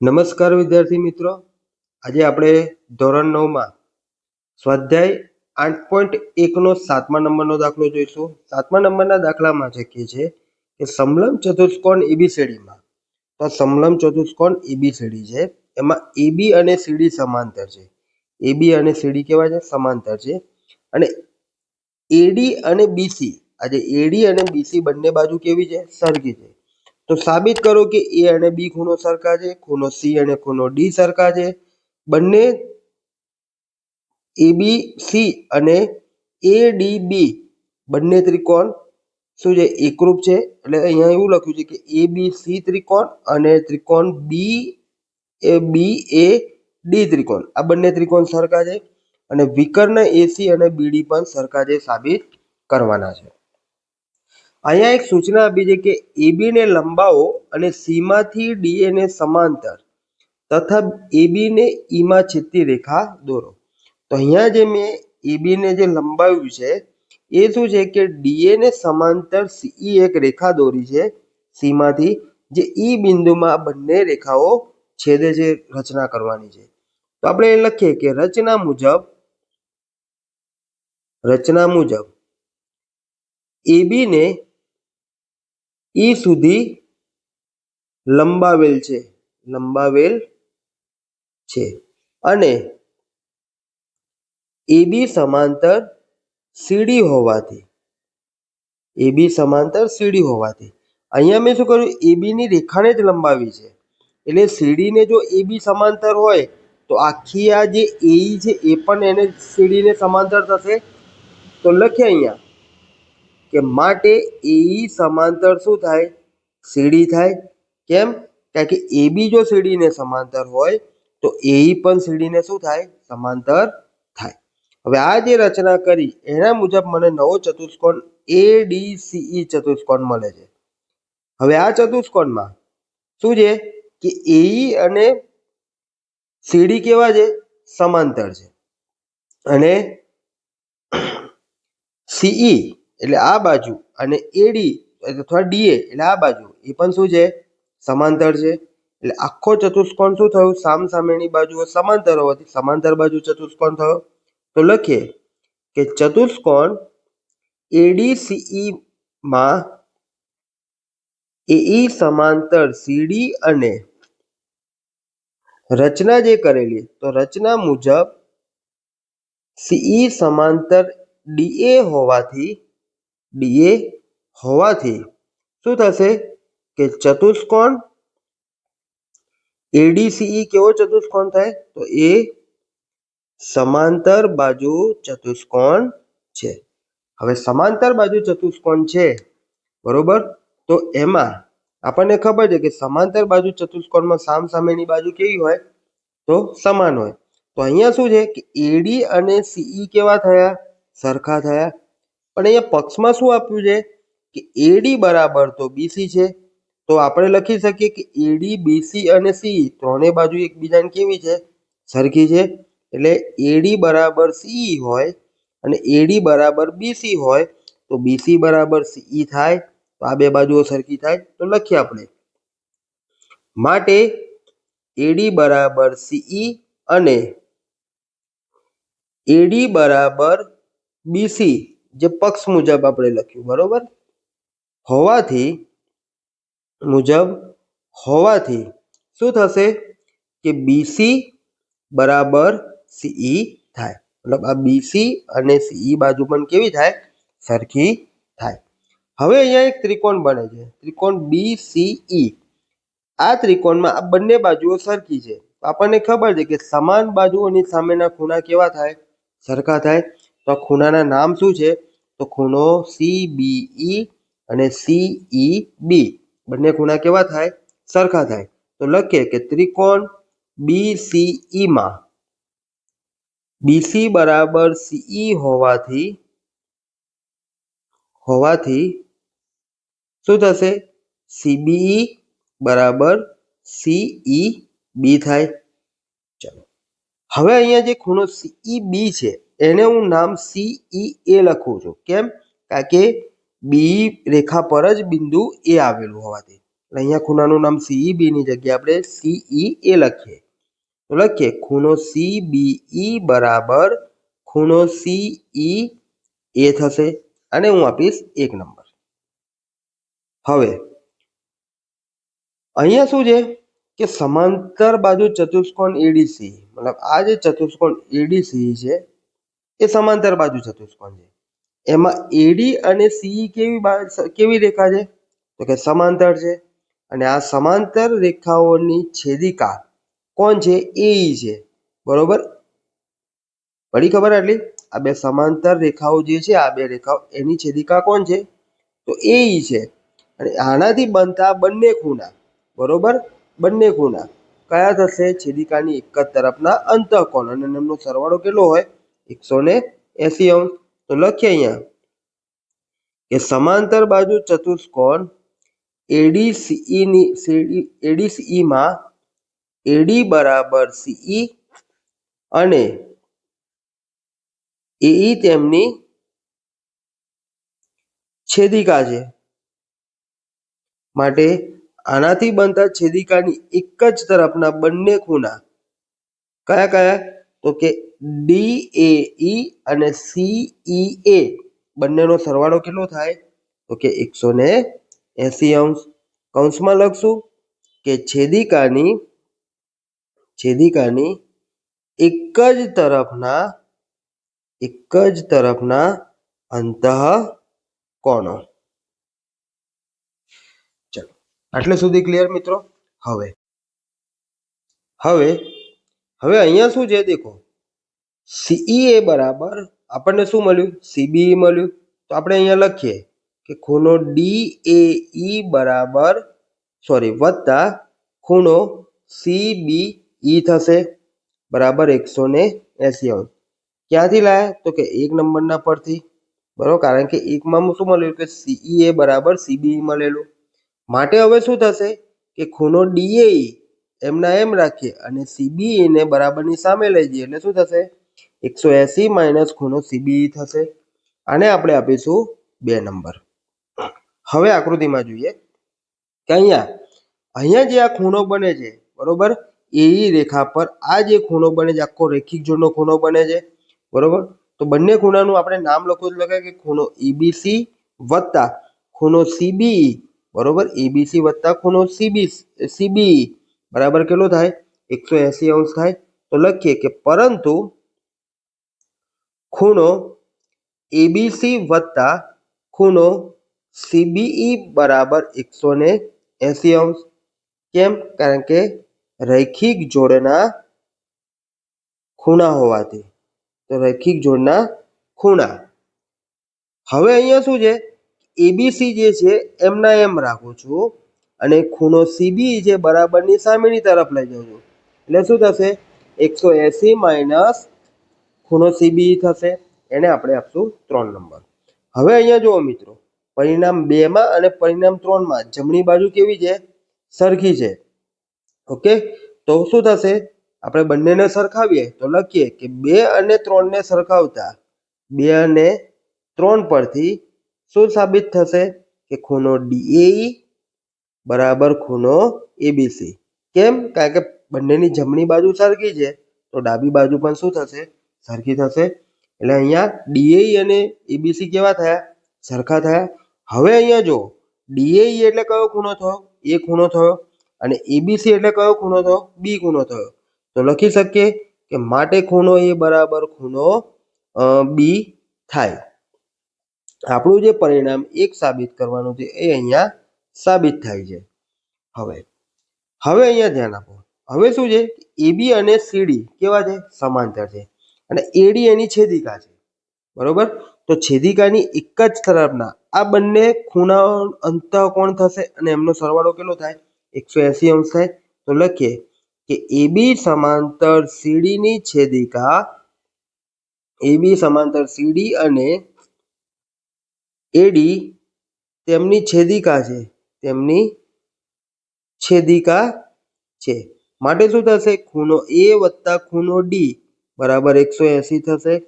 નમસ્કાર વિદ્યાર્થી મિત્રો. આજે આપણે ધોરણ નવમાં સ્વાધ્યાય આઠ પોઈન્ટ એકનો સાતમા નંબરનો દાખલો જોઈશું. સાતમા નંબરના દાખલામાં છે કે છે કે સમલમ ચતુષ્કોણ એબીસીડીમાં. તો સમલમ ચતુષ્કોણ એબીસીડી છે. એમાં એબી અને સીડી સમાંતર છે. એબી અને સીડી કેવા છે? સમાંતર છે. અને એડી અને બીસી આજે એડી અને બીસી બંને બાજુ કેવી છે? સરખી છે. તો સાબિત કરો કે એ અને બી ખૂણો સરખા છે, ખૂણો સી અને ખૂણો ડી સરખા છે. બંને એ બી, સી અને એ ડી, બી બંને ત્રિકોણ શું છે? એકરૂપ છે. એટલે અહીંયા એવું લખ્યું છે કે એ બી, સી ત્રિકોણ અને ત્રિકોણ બી, એ બી, એ ડી ત્રિકોણ. આ બંને ત્રિકોણ સરખા છે અને વિકર્ણ એસી અને બીડી પણ સરખા છે સાબિત કરવાના છે. અહીંયા એક સૂચના આપી છે કે એબી ને લંબાવો અને સીમાંથી ડીએને સમાંતર તથા એબી ને ઈમાં છેદતી રેખા દોરો. તો અહીંયા જે મેં એબી ને જે લંબાવ્યું છે, એ શું છે કે ડીએને સમાંતર સીઈ એક રેખા દોરી છે. સીમાંથી જે ઈ બિંદુમાં આ બંને રેખાઓ છેદે છે, રચના કરવાની છે. તો આપણે એ લખીએ કે રચના મુજબ રચના મુજબ એબી ને ઈ સુધી લંબાવેલ છે. લંબાવેલ છે. અને એબી સમાંતર સીડી હોવાથી એબી સમાંતર સીડી હોવાથી. અહીંયા મેં શું કર્યું? એબીની રેખાને જ લંબાવી છે. એટલે સીડીને જો એબી સમાંતર હોય, તો આખી આ જે એઈ છે, એ પણ એને સીડીને સમાંતર થશે. તો લખીએ અહીંયા. કે માટે એઈ સમાંતર શું થાય? સીડી થાય. કેમ? કારણ કે એબી જો સીડીને સમાંતર હોય, તો એઈ પણ સીડીને શું થાય? સમાંતર થાય. હવે આ જે રચના કરી, એના મુજબ મને નવો ચતુષ્કોણ એડીસીઈ ચતુષ્કોણ મળે છે. હવે આ ચતુષ્કોણમાં શું છે? કે એઈ અને સીડી કેવા છે? સમાંતર છે. અને સીઈ એટલે આ બાજુ અને એડી અથવા ડીએ એટલે આ બાજુ, એ પણ શું છે? સમાંતર છે. એટલે આખો ચતુષ્કોણ શું થયું? સામ સામેની બાજુઓ સમાંતર હોવાથી સમાંતર બાજુ ચતુષ્કોણ થયો. તો લખીએ કે ચતુષ્કોણ એડીસીઈ માં એઈ સમાંતર સીડી અને રચના જે કરેલી, તો રચના મુજબ સીઈ સમાંતર ડીએ હોવાથી ડીએ હોવાથી શું થશે કે ચતુષ્કોણ એડીસીઈ કેવો ચતુષ્કોણ થાય? તો એ સમાંતર બાજુ ચતુષ્કોણ છે. હવે સમાંતર બાજુ ચતુષ્કોણ છે, બરોબર? તો એમાં આપણને ખબર છે કે સમાંતર બાજુ ચતુષ્કોણમાં સામ સામેની બાજુ કેવી હોય? તો સમાન હોય. તો અહીંયા શું છે કે એડી અને સીઈ કેવા થયા? સરખા થયા. પણ અહીંયા પક્ષમાં શું આપ્યું છે? કે એડી બરાબર તો બીસી છે. તો આપણે લખી શકીએ કે એડી બીસી અને સી ત્રણેય બાજુ એકબીજાને કેવી છે? સરખી છે. એટલે એડી બરાબર સીઈ હોય અને એડી બરાબર બીસી હોય, તો બીસી બરાબર સીઈ થાય. તો આ બે બાજુઓ સરખી થાય. તો લખીએ આપણે. માટે એડી બરાબર સીઈ અને એડી બરાબર બીસી જે પક્ષ મુજબ આપણે લખ્યું, બરોબર? હોવાથી, મુજબ હોવાથી શું થશે કે બીસી બરાબર સીઈ થાય. મતલબ આ બીસી અને સીઈ બાજુ પણ કેવી થાય? સરખી થાય. હવે અહીંયા એક ત્રિકોણ બને છે. ત્રિકોણ બીસીઈ આ ત્રિકોણમાં આ બંને બાજુઓ સરખી છે. આપણને ખબર છે કે સમાન બાજુઓની સામેના ખૂણા કેવા થાય? સરખા થાય. તો ખૂણાના નામ શું છે? તો ખૂણો સીબીઈ અને સીઈ બી બંને ખૂણા કેવા થાય? સરખા થાય. તો લખીએ કે ત્રિકોણ બીસીઈમાં બીસી બરાબર સીઈ હોવાથી હોવાથી શું થશે? સીબીઈ બરાબર સીઈ બી થાય. ચલો. હવે અહીંયા જે ખૂણો સીઈ બી છે એને હું નામ સીઈ એ લખું છું. કેમ? કારણ કે બી રેખા પર જ બિંદુ એ આવેલું હોવાથી. અહીંયા ખૂણાનું નામ સીઈ બીની જગ્યાએ આપણે સીઈ એ લખીએ. તો લખીએ, ખૂણો સીબીઈ બરાબર ખૂણો સીઈ એ થશે અને હું આપીશ એક નંબર. હવે, અહીંયા શું છે? કે સમાંતર બાજુ ચતુષ્કોણ એડીસી મતલબ આ જે ચતુષ્કોણ એડીસી છે એ સમાંતર બાજુ ચતુષ્કોણ છે. એમાં એડી અને સીઈ કેવી બા- કેવી રેખા છે? તો કે સમાંતર છે. અને આ સમાંતર રેખાઓની છેદિકા કોણ છે? એઈ છે. બરોબર? પડી ખબર આટલી? આ બે સમાંતર રેખાઓ જે છે, આ બે રેખાઓ, એની છેદિકા કોણ છે? તો એઈ છે. અને આનાથી બનતા બંને ખૂણા, બરોબર? બંને ખૂણા. કયા થશે? છેદિકાની એક જ તરફના અંતઃકોણ. અને એમનો સરવાળો કેટલો હોય? એકસો ને એસી અંશ તો લખીએ અહીંયા કે સમાંતર બાજુ ચતુષ્કોણ એડીસીઈ ની માં એડી બરાબર સીઈ અને એઈ તેમની છેદિકા છે. માટે આનાથી બનતા છેદિકાની એક જ તરફના બંને ખૂણા કયા કયા? તો કે ડી એ ઈ અને સીઈ એ બંનેનો સરવાળો કેટલો થાય? તો કે એકસો ને એસી અંશ. કૌંસમાં લખશું કે છેદિકાની છેદિકાની એક જ તરફના, એક જ તરફના અંતઃ કોણો. ચલો, આટલે સુધી ક્લિયર મિત્રો? હવે હવે હવે અહીંયા શું છે? દેખો સીઈ એ બરાબર આપણને શું મળ્યું? સીબીઈ મળ્યું. તો આપણે અહીંયા લખીએ કે ખૂણો ડી એ ઈ બરાબર સોરી વત્તા ખૂણો સીબીઈ થશે. બરાબર એકસો ને એસી ક્યાંથી લાયા? તો કે એક નંબરના પરથી. બરાબર? કારણ કે એકમાં શું મળ્યું કે સીઈ એ બરાબર સીબીઈ મળેલું. માટે હવે શું થશે? કે ખૂણો ડીએઈ એમના એમ રાખીએ અને સીબીઈ ને બરાબરની સામે લઈ જઈએ. એટલે શું થશે? એકસો એસી માઇનસ ખૂણો સીબીઈ થશે. આને આપણે આપીશું બે નંબર. હવે આકૃતિમાં જોઈએ કે અહીંયા અહીંયા જે આ ખૂણો બને છે, બરોબર? એ રેખા પર આ જે ખૂણો બને છે, આખો રેખિક જોડનો ખૂણો બને છે, બરોબર? તો બંને ખૂણાનું આપણે નામ લખવું જ લખાય કે ખૂણો ઈબીસી વત્તા ખૂણો સીબીઈ બરોબર? એબીસી વત્તા ખૂણો સીબી સીબીઈ બરાબર કેટલો થાય? એકસો એસી અંશ થાય. તો લખીએ કે પરંતુ ખૂણો એબીસી વત્તા ખૂણો સીબીઈ બરાબર એકસો ને એસી અંશ. કેમ? કારણ કે રૈખિક જોડના ખૂણા હોવાથી. તો રૈખિક જોડના ખૂણા. હવે અહીંયા શું છે? એબીસી જે છે, એમના એમ રાખું છું અને ખૂણો સીબી જે બરાબરની સામેની તરફ લઈ જાઉં છું. એટલે શું થશે? એકસો એસી માઇનસ ખૂણો સીબી થશે, એને આપણે આપશું ત્રણ નંબર. હવે અહીંયા જુઓ મિત્રો, પરિણામ બેમાં અને પરિણામ ત્રણમાં જમણી બાજુ કેવી છે? સરખી છે. ઓકે? તો શું થશે? આપણે બંનેને સરખાવીએ તો લખીએ કે બે અને ત્રણને સરખાવતા બે અને ત્રણ પરથી શું સાબિત થશે? કે ખૂણો ડીએઈ બરાબર ખૂણો એબીસી કેમ? કારણ કે બંનેની જમણી બાજુ સરખી છે, તો ડાબી બાજુ પણ શું થશે? સરખી થશે. એટલે અહીંયા ડીએઈ અને એબીસી કેવા થયા? સરખા થયા. હવે અહીંયા જો ડીએઈ એટલે કયો ખૂણો થયો? એ ખૂણો થયો. અને એબીસી એટલે કયો ખૂણો થયો? બી ખૂણો થયો. તો લખી શકીએ કે માટે ખૂણો એ બરાબર ખૂણો બી થાય. આપણું જે પરિણામ એક સાબિત કરવાનું છે એ અહીંયા સાબિત થાય છે. હવે હવે અહીંયા ધ્યાન આપો. હવે શું છે? એબી અને સીડી કેવા છે? સમાંતર છે. અને એડી એની છેદિકા છે. બરોબર? તો છેદિકાની એક જ તરફના આ બંને ખૂણાઓ અંતઃકોણ થશે અને એમનો સરવાળો કેટલો થાય? એકસો એસી અંશ થાય. તો લખીએ કે એબી સમાંતર સીડીની છેદિકા એબી સમાંતર સીડી અને એડી તેમની છેદિકા છે. તેમની છેદિકા છે. માટે શું થશે? ખૂણો એ વત્તા ખૂણો ડી બરાબર એકસો એસી થશે.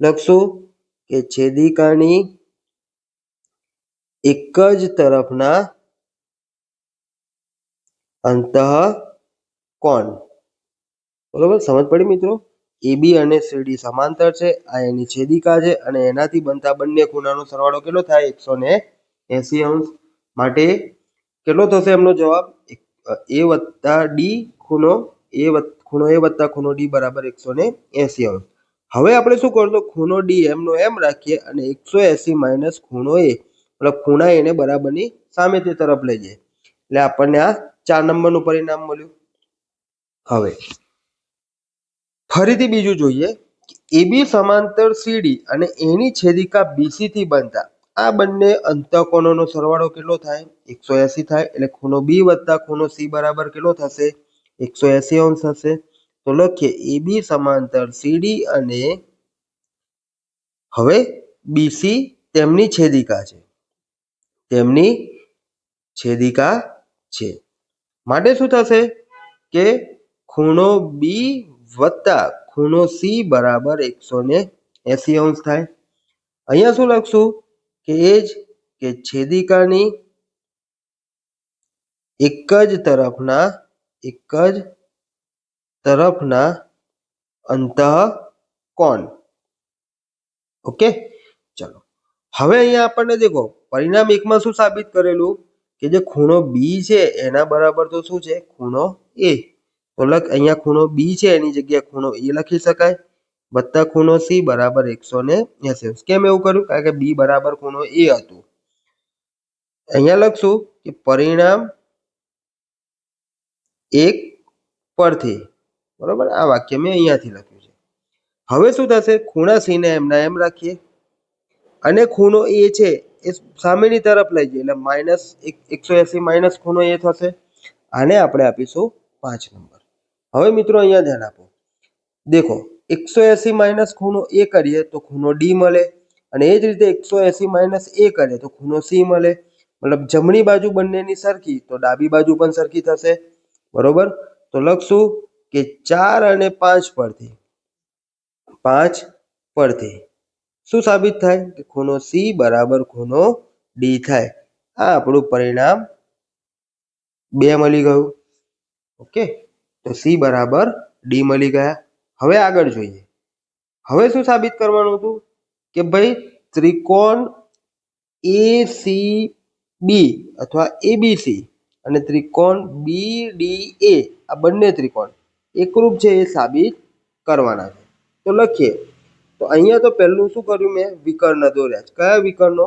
લખશું કે છેદિકાની એક જ તરફના અંત કોણ? બરોબર? સમજ પડી મિત્રો? એબી અને સીડી સમાંતર છે. આ એની છેદિકા છે અને એનાથી બનતા બંને ખૂણાનો સરવાળો કેટલો થાય? એકસો ને એસી અંશ. માટે કેટલો થશે એમનો જવાબ? એ વત્તા ડી ખૂણો એ વત- ખૂણો એ વત્તા ખૂણો ડી બરાબર એકસો ને એસી અંશ હવે આપણે શું કરશું? ખૂણો ડી એમનો એમ રાખીએ અને એકસો એસી માઇનસ ખૂણો એ, મતલબ ખૂણા એને બરાબરની સામેથી તરફ લઈ જઈએ એટલે આપણને આ ચાર નંબરનું પરિણામ મળ્યું. હવે, ફરીથી બીજું જોઈએ એબી સમાંતર સીડી અને એની છેદિકા બીસી થી બનતા, આ બંને અંતકોણોનો સરવાળો કેટલો થાય? એકસો એસી થાય. એટલે ખૂણો બી વત્તા ખૂણો સી બરાબર કેટલો થશે? એકસો એસી અંશ થશે તો લખીએ એબી સમાંતર સીડી અને હવે બીસી તેમની છેદિકા છે. તેમની છેદિકા છે. માટે શું થશે? કે ખૂણો બી વત્તા ખૂણો સી બરાબર એકસો ને એસી અંશ થાય. અહીંયા શું લખશું? કે એ જ કે છેદિકાની એક જ તરફના એક જ તરફના અંતઃ કોણ? ઓકે? ચલો. હવે અહીંયા આપણને દેખો, પરિણામ એકમાં શું સાબિત કરેલું? કે જે ખૂણો બી છે, એના બરાબર તો શું છે? ખૂણો એ તો લખ, અહીંયા ખૂણો બી છે, એની જગ્યાએ ખૂણો એ લખી શકાય. વત્તા ખૂણો સી બરાબર એકસો ને. કેમ એવું કર્યું? કારણ કે બી બરાબર ખૂણો એ હતું. અહીંયા લખશું કે પરિણામ એક પરથી. બરોબર? આ વાક્ય મેં અહીંયાથી લખ્યું છે. હવે શું થશે? ખૂણા સીને એમના એમ રાખીએ. અને ખૂણો એ છે, એ સામેની તરફ લઈ જઈએ. એટલે માઇનસ એકસો એસી માઇનસ ખૂણો એ થશે. આને આપણે આપીશું પાંચ નંબર. હવે મિત્રો અહીંયા ધ્યાન આપો. દેખો, એકસો એસી માઇનસ ખૂણો એ કરીએ તો ખૂણો ડી મળે. અને એ જ રીતે એકસો એસી માઇનસ એ કરીએ તો ખૂણો સી મળે. મતલબ જમણી બાજુ બંનેની સરખી તો ડાબી બાજુ પણ સરખી થશે. બરોબર? તો લખશું કે ચાર અને પાંચ પરથી પાંચ પરથી. શું સાબિત થાય? કે ખૂણો સી બરાબર ખૂણો ડી થાય. આ આપણું પરિણામ બે મળી ગયું. ઓકે? તો સી બરાબર ડી મળી ગયા. હવે આગળ જોઈએ. હવે શું સાબિત કરવાનું હતું? કે ભાઈ ત્રિકોણ એ સી બી અથવા એબીસી અને ત્રિકોણ બી ડી એ આ બંને ત્રિકોણ એકરૂપ છે એ સાબિત કરવાના છે. તો લખીએ. તો અહીંયા તો પહેલું શું કર્યું મેં? વિકર્ણ દોર્યા છે. કયા વિકર્ણો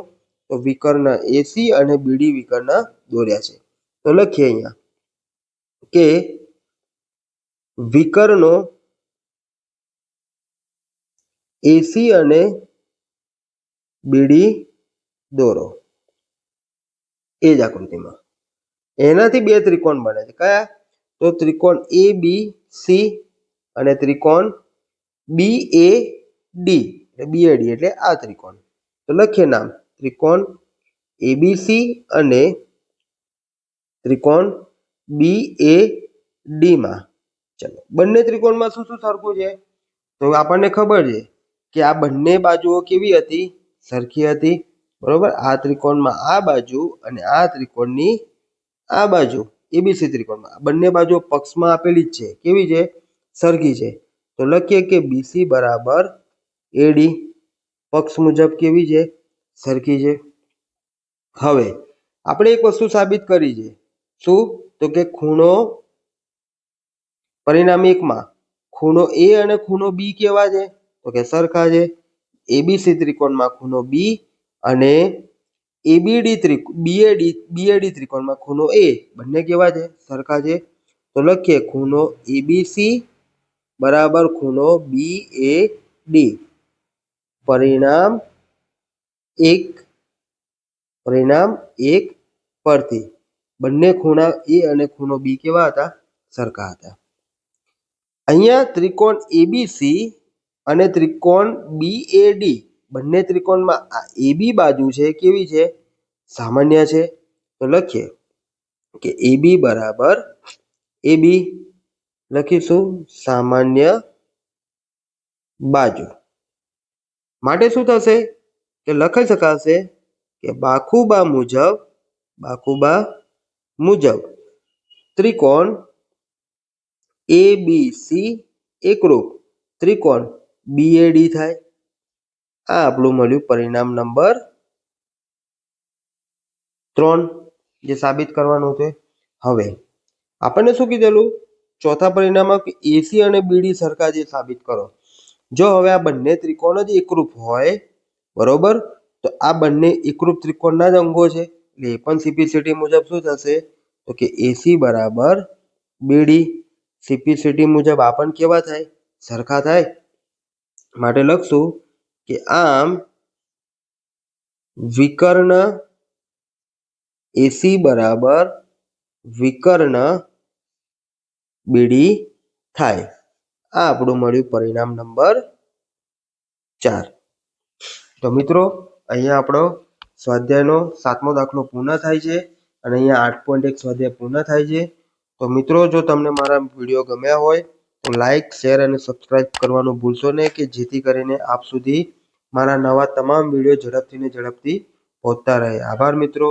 તો વિકર્ણ એસી અને બીડી વિકર્ણ દોર્યા છે. તો લખીએ અહીંયા કે વિકર્ણો એસી અને બીડી દોરો. એ જ આકૃતિમાં. એનાથી બે ત્રિકોણ બને છે. કયા? તો ત્રિકોણ એ બી સી અને ત્રિકોણ બી એ ડી એટલે બી એ ડી એટલે આ ત્રિકોણ. તો લખીએ નામ. ત્રિકોણ એબીસી અને ત્રિકોણ બી એ ડીમાં ચલો, બંને ત્રિકોણમાં શું શું સરખું છે? તો આપણને ખબર છે કે આ બંને બાજુઓ કેવી હતી? સરખી હતી. બરોબર? આ ત્રિકોણમાં આ બાજુ અને આ ત્રિકોણની આ બાજુ એબીસી ત્રિકોણમાં. બંને બાજુ પક્ષમાં આપેલી જ છે. કેવી છે? સરખી છે. તો લખીએ કે બીસી બરાબર એડી પક્ષ મુજબ કેવી છે? સરખી છે. હવે, આપણે એક વસ્તુ સાબિત કરી છે. શું? તો કે ખૂણો પરિણામ એકમાં ખૂણો એ અને ખૂણો બી કેવા છે? તો કે સરખા છે. એબીસી ત્રિકોણમાં ખૂણો બી અને એબીડી ત્રિકોણ બીએડી બીએડી ત્રિકોણમાં ખૂણો એ બંને કેવા છે? સરખા છે. તો લખીએ ખૂણો એબીસી બરાબર ખૂણો બી એ ડી પરિણામ એક પરિણામ એક પરથી. બંને ખૂણા એ અને ખૂણો બી કેવા હતા? સરખા હતા. અહીંયા ત્રિકોણ એબીસી અને ત્રિકોણ બીએડી બંને ત્રિકોણમાં આ એબી બાજુ છે કેવી છે? સામાન્ય છે. તો લખીએ કે એબી બરાબર એબી લખીશું સામાન્ય બાજુ. માટે શું થશે? કે લખી શકાશે કે બાખુબા મુજબ બાખુબા મુજબ ત્રિકોણ એ બી સી એકરૂપ ત્રિકોણ બીએડી થાય. આ આપણું મળ્યું પરિણામ નંબર ત્રણ, જે સાબિત કરવાનું છે. હવે, આપણને શું કીધેલું? ચોથા પરિણામમાં એસી અને બીડી સરખા જે સાબિત કરો. જો હવે આ બંને ત્રિકોણ જ એકરૂપ હોય, બરોબર? તો આ બંને એકરૂપ ત્રિકોણના જ અંગો છે. એટલે એ પણ સીપીસીટી મુજબ શું થશે? તો કે એસી બરાબર બીડી સીપીસીટી મુજબ આ પણ કેવા થાય? સરખા થાય. માટે લખશું કે આમ વિકર્ણ એસી બરાબર વિકર્ણ બીડી થાય. આ આપણું મળ્યું પરિણામ નંબર ચાર. તો મિત્રો, અહીંયા આપણો સ્વાધ્યાયનો સાતમો દાખલો પૂર્ણ થાય છે અને અહીંયા આઠ પોઈન્ટ એક સ્વાધ્યાય પૂર્ણ થાય છે. તો મિત્રો, જો તમને મારા વીડિયો ગમ્યા હોય તો લાઈક શેર અને સબસ્ક્રાઇબ કરવાનું ભૂલશો નહીં કે જેથી કરીને આપ સુધી મારા નવા તમામ વીડિયો ઝડપથી ને ઝડપથી પહોંચતા રહે. આભાર મિત્રો.